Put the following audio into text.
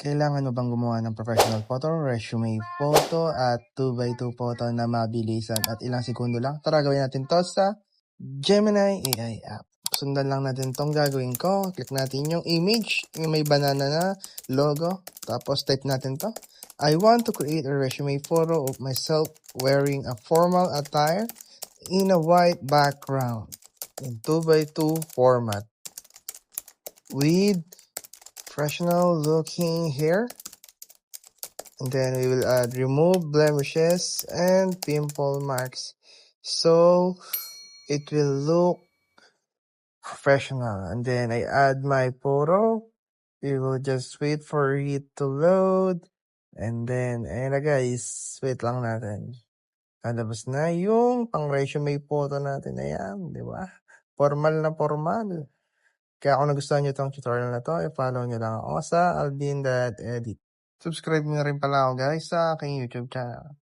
Kailangan mo bang gumawa ng professional photo, resume photo, at 2x2 photo na mabilisan at ilang segundo lang? Tara, gawin natin to sa Gemini AI app. Sundan lang natin tong gagawin ko. Click natin yung image, yung may banana na logo. Tapos type natin to. I want to create a resume photo of myself wearing a formal attire in a white background in 2x2 format with professional looking hair. And then we will add remove blemishes and pimple marks. So it will look professional. And then I add my photo. We will just wait for it to load. And then, ayun na guys, wait lang natin. Lalabas na yung pang resume photo natin. Ayan, di ba? Formal na formal. Kaya kung nagustuhan nyo itong tutorial na to, i-follow nyo lang ako sa albin.edit. Subscribe nyo rin pala ako guys sa aking YouTube channel.